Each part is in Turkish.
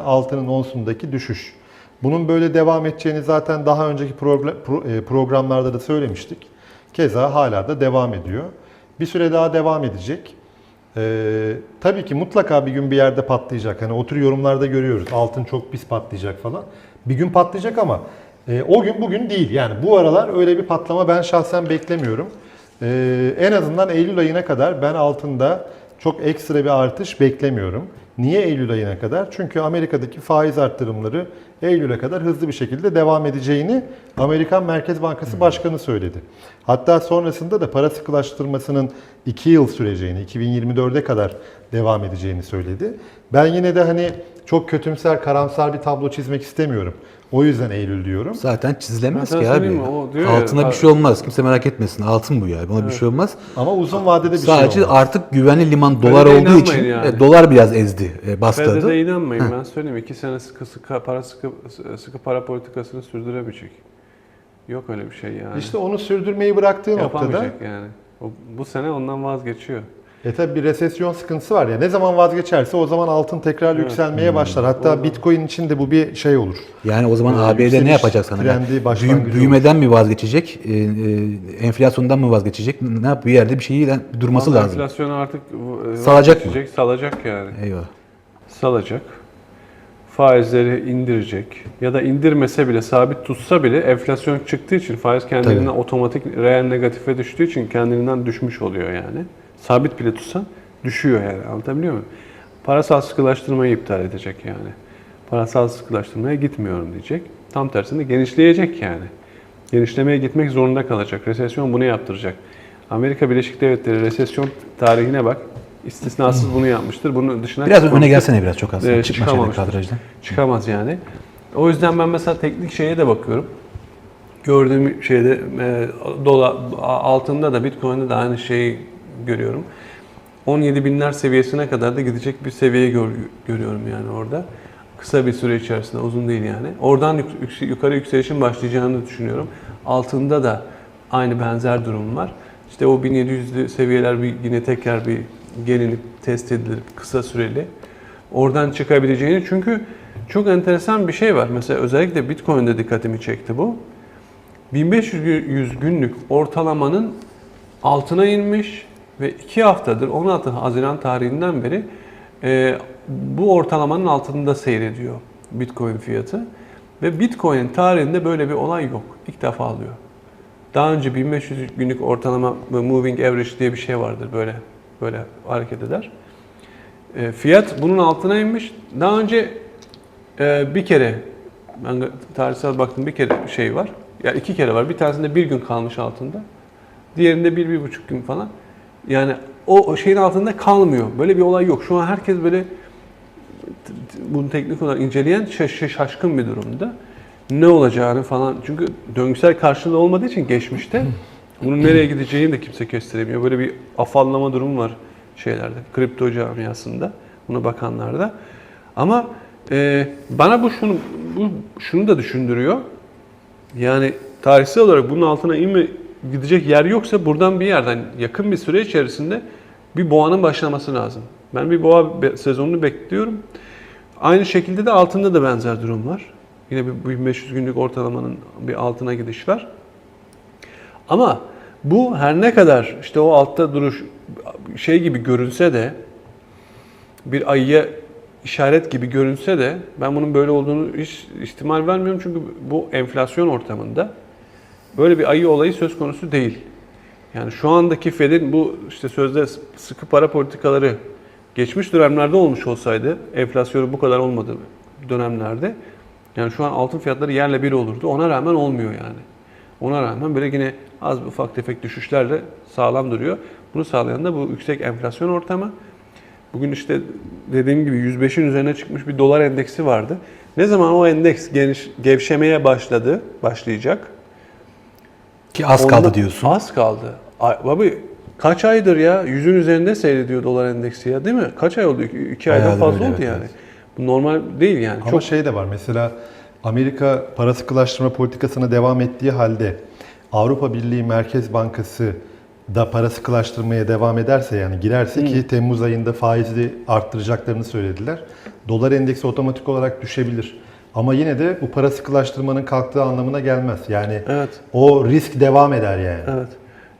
altının onsundaki düşüş. Bunun böyle devam edeceğini zaten daha önceki e, programlarda da söylemiştik. Keza hala da devam ediyor. Bir süre daha devam edecek. Ee, tabii ki mutlaka bir gün bir yerde patlayacak. Hani o tür yorumlarda görüyoruz. Altın çok pis patlayacak falan. Bir gün patlayacak ama e, o gün bugün değil. Yani bu aralar öyle bir patlama ben şahsen beklemiyorum. Ee, en azından Eylül ayına kadar ben altında çok ekstra bir artış beklemiyorum. Niye Eylül ayına kadar? Çünkü Amerika'daki faiz arttırımları Eylül'e kadar hızlı bir şekilde devam edeceğini Amerikan Merkez Bankası Başkanı söyledi. Hatta sonrasında da para sıkılaştırmasının 2 yıl süreceğini, 2024'e kadar devam edeceğini söyledi. Ben yine de hani çok kötümser, karamsar bir tablo çizmek istemiyorum. O yüzden Eylül diyorum. Zaten çizilemez ki abi. mi? O diyor ya, Altına bir abi- şey olmaz. Kimse merak etmesin. Altın bu ya. Buna bir şey olmaz. Ama uzun vadede bir Sadece şey olmaz. artık güvenli liman dolar Fed'e olduğu için yani. e, dolar biraz ezdi, e, bastırdı. Fed'e de inanmayın ben söyleyeyim. iki sene sıkı sıkı para sıkı sıkı para politikasını sürdüremeyecek. Yok öyle bir şey yani. İşte onu sürdürmeyi bıraktığı noktada Yapamayacak yani. O, bu sene ondan vazgeçiyor. E tabi bir resesyon sıkıntısı var ya. Ne zaman vazgeçerse o zaman altın tekrar Evet. yükselmeye başlar. Hatta. Bitcoin için de bu bir şey olur. Yani o zaman Ee, ABD yükseliş ne yapacak sana? trendi Yani başlangıcı büyü- büyümeden mi vazgeçecek? E, e, enflasyondan mı vazgeçecek? Ne yap bir yerde bir şeyi durması lazım. Enflasyonu artık e, Salacak mı? vazgeçecek, Salacak yani. Eyvah. Salacak. Faizleri indirecek. Ya da indirmese bile, sabit tutsa bile enflasyon çıktığı için faiz kendiliğinden Tabii. otomatik reel negatife düştüğü için kendiliğinden düşmüş oluyor yani. Sabit bile tutsan düşüyor yani. Anlatabiliyor muyum? Parasal sıkılaştırmayı iptal edecek yani. Parasal sıkılaştırmaya gitmiyorum diyecek. Tam tersinde genişleyecek yani. Genişlemeye gitmek zorunda kalacak. Resesyon bunu yaptıracak. Amerika Birleşik Devletleri resesyon tarihine bak. İstisnasız bunu yapmıştır. Bunun dışına Biraz öne gelsene biraz çok az. Ee, Çıkma şeyden çıkamamıştır. kadrajdan. Çıkamaz yani. O yüzden ben mesela teknik şeye de bakıyorum. Gördüğüm şeyde e, dolar altında da Bitcoin'de de aynı şeyi görüyorum. 17 binler seviyesine kadar da gidecek bir seviye gör- görüyorum yani orada. Kısa bir süre içerisinde, uzun değil yani. Oradan yük- yukarı yükselişin başlayacağını düşünüyorum. Altında da aynı benzer durum var. İşte o 1700'lü seviyeler bir yine tekrar bir gelinip test edilip kısa süreli oradan çıkabileceğini çünkü çok enteresan bir şey var. Mesela özellikle Bitcoin'de dikkatimi çekti bu. 1500 günlük ortalamanın altına inmiş ve 2 haftadır 16 Haziran tarihinden beri e, bu ortalamanın altında seyrediyor Bitcoin fiyatı. Ve Bitcoin tarihinde böyle bir olay yok. İlk defa alıyor. Daha önce 1500 günlük ortalama moving average diye bir şey vardır böyle böyle hareket eder. E, fiyat bunun altına inmiş. Daha önce e, bir kere ben tarihsel baktım bir kere şey var. Ya iki kere var. Bir tanesinde bir gün kalmış altında. Diğerinde bir, bir buçuk gün falan. Yani o, şeyin altında kalmıyor. Böyle bir olay yok. Şu an herkes böyle bunu teknik olarak inceleyen şaş- şaşkın bir durumda. Ne olacağını falan. Çünkü döngüsel karşılığı olmadığı için geçmişte bunun nereye gideceğini de kimse kestiremiyor. Böyle bir afallama durumu var şeylerde. Kripto camiasında. Buna bakanlarda. Ama e, bana bu şunu bu şunu da düşündürüyor. Yani tarihsel olarak bunun altına inme gidecek yer yoksa buradan bir yerden yakın bir süre içerisinde bir boğanın başlaması lazım. Ben bir boğa sezonunu bekliyorum. Aynı şekilde de altında da benzer durum var. Yine bir 1500 günlük ortalamanın bir altına gidiş var. Ama bu her ne kadar işte o altta duruş şey gibi görünse de bir ayıya işaret gibi görünse de ben bunun böyle olduğunu hiç ihtimal vermiyorum çünkü bu enflasyon ortamında böyle bir ayı olayı söz konusu değil. Yani şu andaki Fed'in bu işte sözde sıkı para politikaları geçmiş dönemlerde olmuş olsaydı enflasyonu bu kadar olmadığı dönemlerde yani şu an altın fiyatları yerle bir olurdu. Ona rağmen olmuyor yani. Ona rağmen böyle yine az ufak tefek düşüşlerle sağlam duruyor. Bunu sağlayan da bu yüksek enflasyon ortamı. Bugün işte dediğim gibi 105'in üzerine çıkmış bir dolar endeksi vardı. Ne zaman o endeks geniş, gevşemeye başladı, başlayacak. Ki az Ondan- kaldı diyorsun. Az kaldı. Ay, abi kaç aydır ya? Yüzün üzerinde seyrediyor dolar endeksi ya değil mi? Kaç ay oldu? İki, iki aydan fazla öyle, oldu evet, yani. evet. Bu normal değil yani. Ama Çok şey de var mesela Amerika para sıkılaştırma politikasına devam ettiği halde Avrupa Birliği Merkez Bankası da para sıkılaştırmaya devam ederse yani girerse ki Temmuz ayında faizi arttıracaklarını söylediler. Dolar endeksi otomatik olarak düşebilir. Ama yine de bu para sıkılaştırmanın kalktığı anlamına gelmez. Yani Evet. o risk devam eder yani. Evet.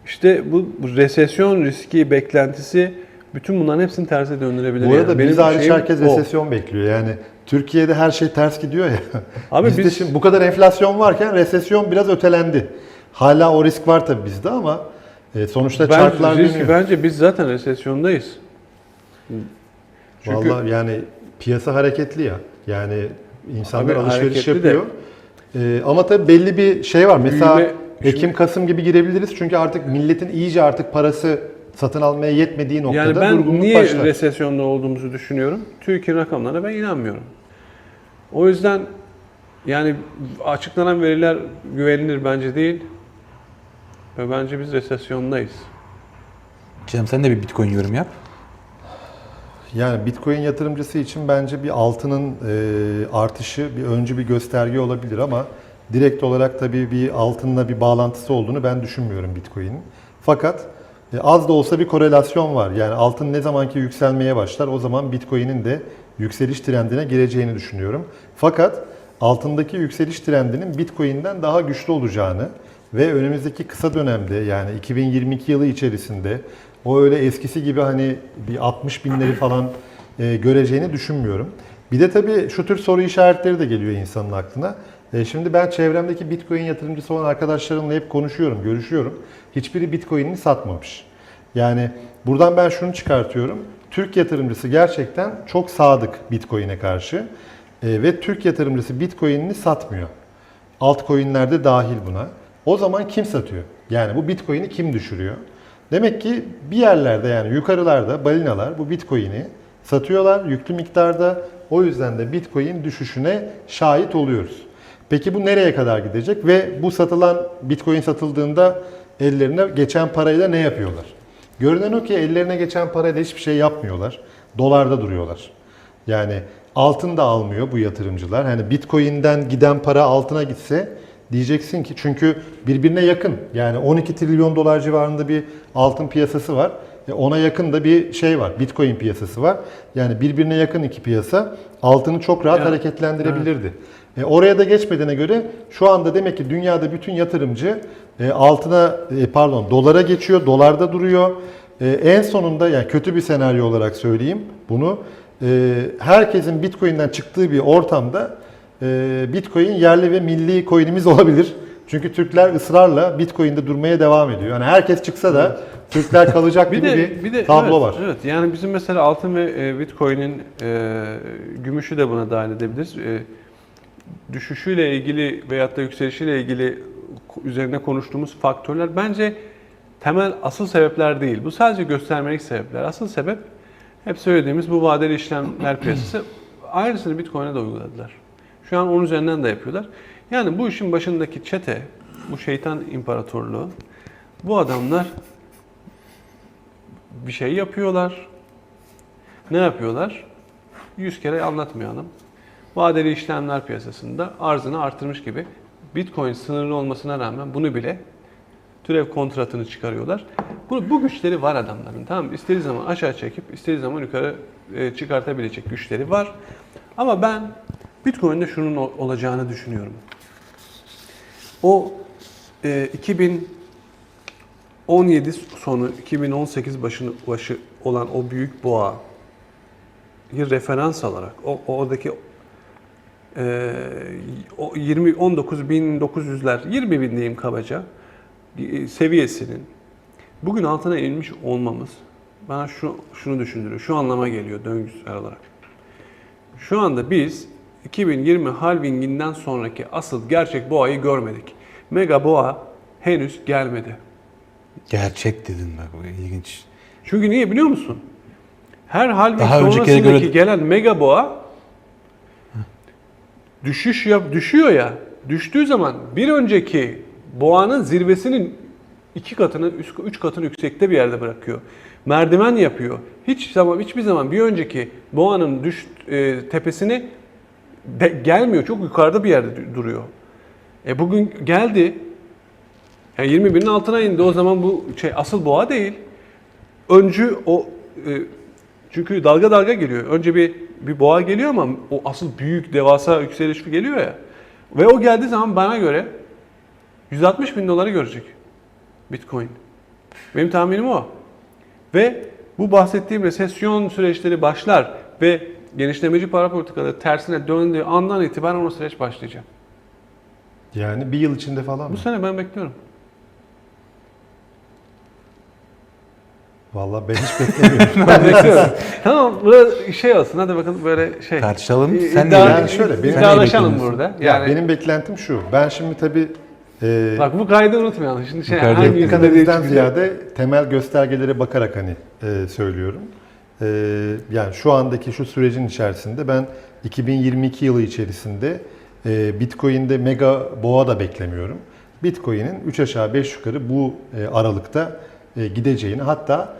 İşte bu, resesyon riski beklentisi bütün bunların hepsini terse döndürebilir. Bu arada yani. biz hariç herkes o. resesyon bekliyor. Yani Türkiye'de her şey ters gidiyor ya. Abi bizde biz- şimdi bu kadar enflasyon varken resesyon biraz ötelendi. Hala o risk var tabii bizde ama e, sonuçta çarklar Bence, risk- dönüyor. bence biz zaten resesyondayız. Çünkü Vallahi yani piyasa hareketli ya. Yani insanlar Abi alışveriş hareketli de- yapıyor. Ee, ama tabii belli bir şey var. Mesela Büyüme- Ekim Kasım gibi girebiliriz. Çünkü artık milletin iyice artık parası satın almaya yetmediği noktada yani ben niye başlar. resesyonda olduğumuzu düşünüyorum. TÜİK'in rakamlarına ben inanmıyorum. O yüzden yani açıklanan veriler güvenilir bence değil. Ve bence biz resesyondayız. Cem sen de bir Bitcoin yorum yap. Yani Bitcoin yatırımcısı için bence bir altının e, artışı bir öncü bir gösterge olabilir ama direkt olarak tabii bir altınla bir bağlantısı olduğunu ben düşünmüyorum Bitcoin'in. Fakat e, az da olsa bir korelasyon var. Yani altın ne zamanki yükselmeye başlar o zaman Bitcoin'in de yükseliş trendine gireceğini düşünüyorum. Fakat altındaki yükseliş trendinin Bitcoin'den daha güçlü olacağını ve önümüzdeki kısa dönemde yani 2022 yılı içerisinde o öyle eskisi gibi hani bir 60 binleri falan e, göreceğini düşünmüyorum. Bir de tabii şu tür soru işaretleri de geliyor insanın aklına. E, şimdi ben çevremdeki Bitcoin yatırımcısı olan arkadaşlarımla hep konuşuyorum, görüşüyorum. Hiçbiri Bitcoin'ini satmamış. Yani buradan ben şunu çıkartıyorum. Türk yatırımcısı gerçekten çok sadık Bitcoin'e karşı. E, ve Türk yatırımcısı Bitcoin'ini satmıyor. Altcoin'ler de dahil buna. O zaman kim satıyor? Yani bu Bitcoin'i kim düşürüyor? Demek ki bir yerlerde yani yukarılarda balinalar bu Bitcoin'i satıyorlar yüklü miktarda. O yüzden de Bitcoin düşüşüne şahit oluyoruz. Peki bu nereye kadar gidecek ve bu satılan Bitcoin satıldığında ellerine geçen parayla ne yapıyorlar? Görünen o ki ellerine geçen parayla hiçbir şey yapmıyorlar. Dolarda duruyorlar. Yani altın da almıyor bu yatırımcılar. Hani Bitcoin'den giden para altına gitse diyeceksin ki çünkü birbirine yakın. Yani 12 trilyon dolar civarında bir altın piyasası var. E ona yakın da bir şey var. Bitcoin piyasası var. Yani birbirine yakın iki piyasa altını çok rahat Evet. hareketlendirebilirdi. E oraya da geçmediğine göre şu anda demek ki dünyada bütün yatırımcı e, altına e, pardon dolara geçiyor, dolarda duruyor. E, en sonunda yani kötü bir senaryo olarak söyleyeyim bunu. E, herkesin Bitcoin'den çıktığı bir ortamda Bitcoin yerli ve milli coin'imiz olabilir. Çünkü Türkler ısrarla Bitcoin'de durmaya devam ediyor. Yani herkes çıksa da Türkler kalacak Bir gibi de bir, bir de tablo evet, var. Evet. Yani bizim mesela altın ve e, Bitcoin'in e, gümüşü de buna dahil edebiliriz. E, düşüşüyle ilgili veyahut da yükselişiyle ilgili üzerine konuştuğumuz faktörler bence temel asıl sebepler değil. Bu sadece göstermelik sebepler. Asıl sebep hep söylediğimiz bu vadeli işlemler piyasası. Aynısını Bitcoin'e de uyguladılar. Şu an onun üzerinden de yapıyorlar. Yani bu işin başındaki çete, bu şeytan imparatorluğu, bu adamlar bir şey yapıyorlar. Ne yapıyorlar? Yüz kere anlatmayalım. Vadeli işlemler piyasasında arzını artırmış gibi Bitcoin sınırlı olmasına rağmen bunu bile türev kontratını çıkarıyorlar. Bu, bu güçleri var adamların. Tamam mı? Zaman aşağı çekip istediği zaman yukarı e, çıkartabilecek güçleri var. Ama ben Bitcoin'de şunun ol- olacağını düşünüyorum. O e, 2017 sonu 2018 başını başı olan o büyük boğa referans alarak o oradaki e, o 20 19.900'ler 20 bin diyeyim kabaca e, seviyesinin bugün altına inmiş olmamız bana şu şunu düşündürüyor. Şu anlama geliyor döngüsel olarak. Şu anda biz 2020 halvinginden sonraki asıl gerçek boğayı görmedik. Mega boğa henüz gelmedi. Gerçek dedin bak bu ilginç. Çünkü niye biliyor musun? Her halving Daha sonrasındaki göre- gelen mega boğa düşüş yap düşüyor ya. Düştüğü zaman bir önceki boğanın zirvesinin iki katını, üç, katını yüksekte bir yerde bırakıyor. Merdiven yapıyor. Hiç zaman hiçbir zaman bir önceki boğanın düş e, tepesine de- gelmiyor. Çok yukarıda bir yerde du- duruyor. E bugün geldi. Yani 20 binin altına indi. O zaman bu şey asıl boğa değil. Öncü o e, çünkü dalga dalga geliyor. Önce bir bir boğa geliyor ama o asıl büyük devasa yükseliş geliyor ya. Ve o geldiği zaman bana göre 160 bin doları görecek Bitcoin. Benim tahminim o. Ve bu bahsettiğim resesyon süreçleri başlar ve genişlemeci para politikaları tersine döndüğü andan itibaren o süreç başlayacak. Yani bir yıl içinde falan Bu mı? sene ben bekliyorum. Vallahi ben hiç beklemiyorum. Ben bekliyorum. tamam burada şey olsun hadi bakalım böyle şey. Tartışalım. İ- Sen iddia- ne Yani şöyle, benim- iddialaşalım ne burada. ya Yani benim beklentim şu. Ben şimdi tabii e, bak bu kaydı unutmayalım. Şimdi şey Bu kaydı hangi çıkacak. ziyade temel göstergelere bakarak hani e, söylüyorum. E, yani şu andaki şu sürecin içerisinde ben 2022 yılı içerisinde e, Bitcoin'de mega boğa da beklemiyorum. Bitcoin'in 3 aşağı 5 yukarı bu e, aralıkta e, gideceğini hatta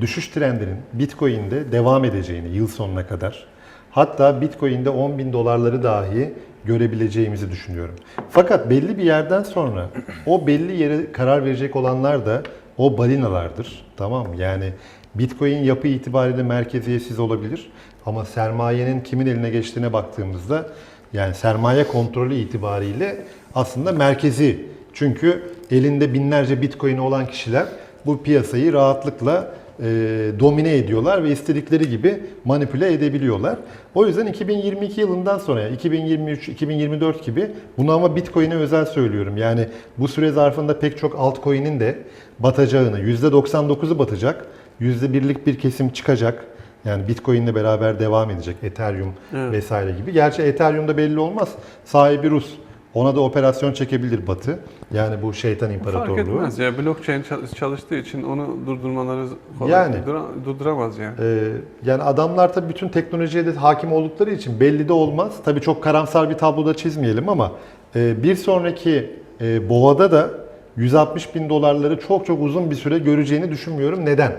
düşüş trendinin Bitcoin'de devam edeceğini yıl sonuna kadar hatta Bitcoin'de 10 bin dolarları dahi görebileceğimizi düşünüyorum. Fakat belli bir yerden sonra o belli yere karar verecek olanlar da o balinalardır. Tamam mı? Yani Bitcoin yapı itibariyle merkeziyetsiz olabilir ama sermayenin kimin eline geçtiğine baktığımızda yani sermaye kontrolü itibariyle aslında merkezi. Çünkü elinde binlerce Bitcoin olan kişiler bu piyasayı rahatlıkla e, domine ediyorlar ve istedikleri gibi manipüle edebiliyorlar. O yüzden 2022 yılından sonra 2023, 2024 gibi bunu ama Bitcoin'e özel söylüyorum. Yani bu süre zarfında pek çok altcoin'in de batacağını, %99'u batacak, %1'lik bir kesim çıkacak. Yani Bitcoin'le beraber devam edecek. Ethereum Evet. vesaire gibi. Gerçi Ethereum'da belli olmaz. Sahibi Rus. Ona da operasyon çekebilir Batı. Yani bu şeytan Fark imparatorluğu. etmez ya. Blockchain çal- çalıştığı için onu durdurmaları kolay. Yani. Dura- durduramaz yani. Ee, yani adamlar tabii bütün teknolojiye de hakim oldukları için belli de olmaz. Tabii çok karamsar bir tabloda çizmeyelim ama e, bir sonraki e, boğada da 160 bin dolarları çok çok uzun bir süre göreceğini düşünmüyorum. Neden?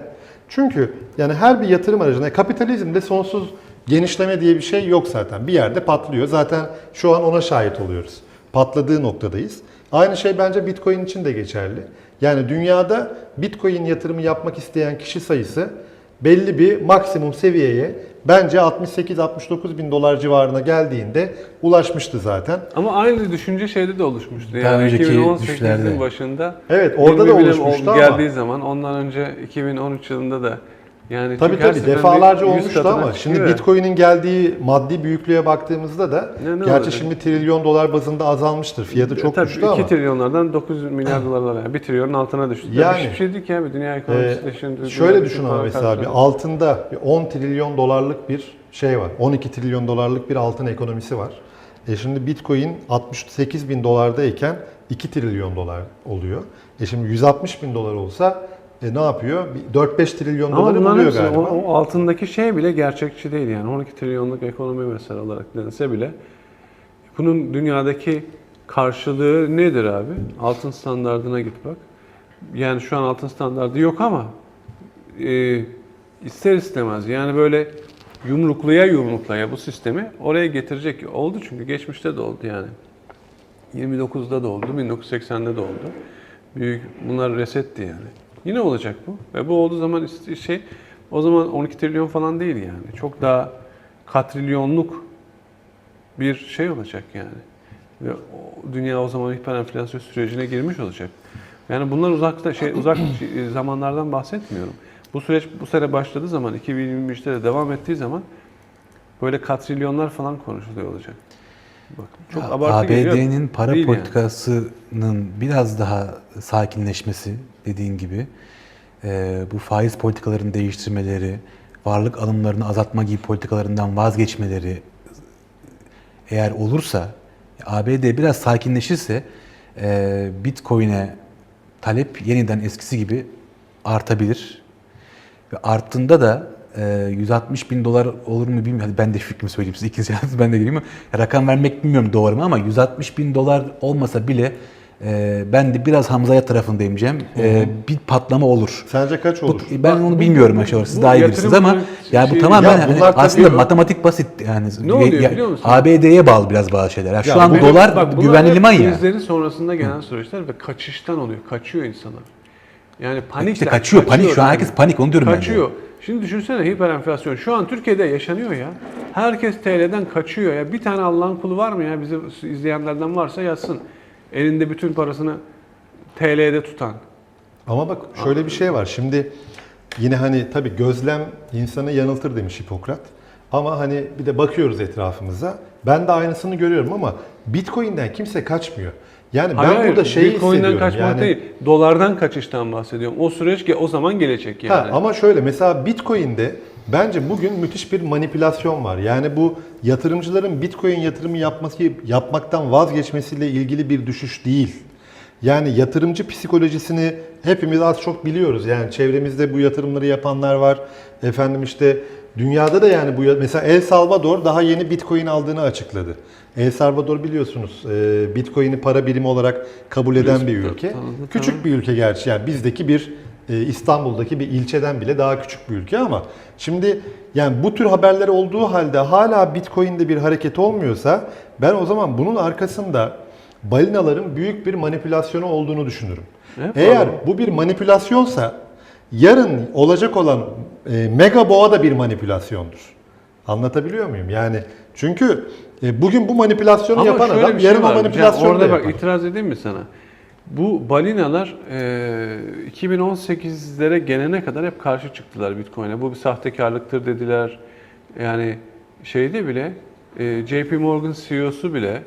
Çünkü yani her bir yatırım aracına kapitalizmde sonsuz genişleme diye bir şey yok zaten. Bir yerde patlıyor. Zaten şu an ona şahit oluyoruz. Patladığı noktadayız. Aynı şey bence Bitcoin için de geçerli. Yani dünyada Bitcoin yatırımı yapmak isteyen kişi sayısı belli bir maksimum seviyeye bence 68-69 bin dolar civarına geldiğinde ulaşmıştı zaten. Ama aynı düşünce şeyde de oluşmuştu. Daha Yani önceki 2018'in düşüşlerde. başında Evet orada da 20 birim oluşmuştu ol- ama. geldiği zaman ondan önce 2013 yılında da yani Tabii tabii defalarca 100 olmuştu ama şimdi. Bitcoin'in geldiği maddi büyüklüğe baktığımızda da Ne- ne gerçi olacak? şimdi trilyon dolar bazında azalmıştır. Fiyatı çok E, Tabii düştü 2 ama. trilyonlardan 9 milyar dolarlara yani 1 trilyonun altına düştü. Yani. Hiçbir şey değil ki abi dünya ekonomisi de şimdi. şöyle düşün ama mesela bir altında bir 10 trilyon dolarlık bir şey var. 12 trilyon dolarlık bir altın ekonomisi var. E şimdi Bitcoin 68 bin dolardayken 2 trilyon dolar oluyor. E şimdi 160 bin dolar olsa e ne yapıyor? Bir 4-5 trilyon Ama doları bunların buluyor hepsi, galiba. o, o altındaki şey bile gerçekçi değil yani 12 trilyonluk ekonomi mesela olarak dense bile bunun dünyadaki karşılığı nedir abi? Altın standardına git bak. Yani şu an altın standardı yok ama e, ister istemez yani böyle yumruklaya yumruklaya bu sistemi oraya getirecek. Oldu çünkü geçmişte de oldu yani. 29'da da oldu, 1980'de de oldu. Büyük bunlar resetti yani. Yine olacak bu. Ve bu olduğu zaman şey o zaman 12 trilyon falan değil yani. Çok daha katrilyonluk bir şey olacak yani. Ve o- dünya o zaman hiperenflasyon sürecine girmiş olacak. Yani bunlar uzakta şey uzak zamanlardan bahsetmiyorum. Bu süreç bu sene başladığı zaman 2023'te de devam ettiği zaman böyle katrilyonlar falan konuşuluyor olacak. Bak çok. ABD'nin para Değil yani. politikasının biraz daha sakinleşmesi dediğin gibi e, bu faiz politikalarını değiştirmeleri, varlık alımlarını azaltma gibi politikalarından vazgeçmeleri eğer olursa, ABD biraz sakinleşirse e, Bitcoin'e talep yeniden eskisi gibi artabilir. Ve arttığında da e, 160 bin dolar olur mu bilmiyorum. Hadi ben de fikrimi söyleyeyim size. İkinci yalnız ben de gireyim. Rakam vermek bilmiyorum doğru mu ama 160 bin dolar olmasa bile Ee, ben de biraz Hamza'ya tarafındayım Cem. Ee, bir patlama olur. Sence kaç Bu- olur? ben onu bilmiyorum aşağı Siz bu daha iyi yatırım bilirsiniz ama ya bu şey- tamamen Ya hani bunlar tabii aslında matematik basit yani. Ne oluyor Ya- biliyor musun? ABD'ye bağlı biraz bazı şeyler. Ya şu Ya an bu- dolar Bak, bunlar güvenli hep liman ya. Krizlerin sonrasında gelen süreçler ve kaçıştan oluyor. Kaçıyor insanlar. Yani panik İşte kaçıyor, panik. Şu an herkes panik, onu diyorum ben de. Kaçıyor. Şimdi düşünsene hiperenflasyon. Şu an Türkiye'de yaşanıyor ya. Herkes TL'den kaçıyor ya. Bir tane Allah'ın kulu var mı ya? Bizi izleyenlerden varsa yazsın. Elinde bütün parasını TL'de tutan. Ama bak şöyle bir şey var. Şimdi yine hani tabii gözlem insanı yanıltır demiş Hipokrat. Ama hani bir de bakıyoruz etrafımıza. Ben de aynısını görüyorum ama Bitcoin'den kimse kaçmıyor. Yani ben Hayır, burada şeyi Bitcoin'den kaçmak yani, değil. Dolardan kaçıştan bahsediyorum. O süreç ki o zaman gelecek yani. Ha, ama şöyle mesela Bitcoin'de bence bugün müthiş bir manipülasyon var. Yani bu yatırımcıların Bitcoin yatırımı yapması yapmaktan vazgeçmesiyle ilgili bir düşüş değil. Yani yatırımcı psikolojisini hepimiz az çok biliyoruz. Yani çevremizde bu yatırımları yapanlar var. Efendim işte dünyada da yani bu mesela El Salvador daha yeni Bitcoin aldığını açıkladı. El Salvador biliyorsunuz e, Bitcoin'i para birimi olarak kabul eden bir ülke. Küçük bir ülke gerçi yani bizdeki bir e, İstanbul'daki bir ilçeden bile daha küçük bir ülke ama şimdi yani bu tür haberler olduğu halde hala Bitcoin'de bir hareket olmuyorsa ben o zaman bunun arkasında balinaların büyük bir manipülasyonu olduğunu düşünürüm. Evet, Eğer doğru. bu bir manipülasyonsa yarın olacak olan e, mega boğa da bir manipülasyondur. Anlatabiliyor muyum? Yani çünkü e, bugün bu manipülasyonu Ama yapan adam bir şey yarın o manipülasyonu orada da bak yapar. itiraz edeyim mi sana? Bu balinalar e, 2018'lere gelene kadar hep karşı çıktılar Bitcoin'e. Bu bir sahtekarlıktır dediler. Yani şeyde bile e, JP Morgan CEO'su bile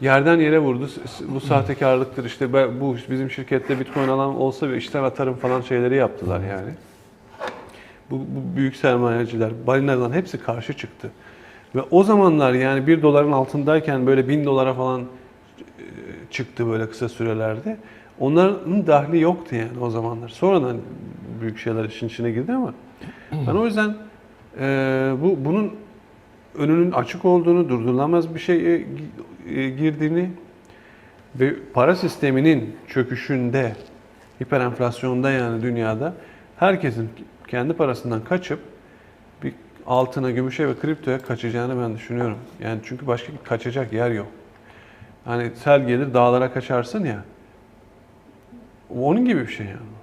yerden yere vurdu. Bu sahtekarlıktır işte ben, bu bizim şirkette Bitcoin alan olsa bir işten atarım falan şeyleri yaptılar yani. Bu, bu büyük sermayeciler, balinaların hepsi karşı çıktı. Ve o zamanlar yani 1 doların altındayken böyle 1000 dolara falan e, çıktı böyle kısa sürelerde. Onların dahli yoktu yani o zamanlar. Sonradan büyük şeyler işin içine girdi ama ben o yüzden e, bu bunun önünün açık olduğunu, durdurulamaz bir şey girdiğini ve para sisteminin çöküşünde, hiperenflasyonda yani dünyada herkesin kendi parasından kaçıp altına, gümüşe ve kriptoya kaçacağını ben düşünüyorum. Yani çünkü başka kaçacak yer yok. Hani sel gelir dağlara kaçarsın ya. Onun gibi bir şey yani.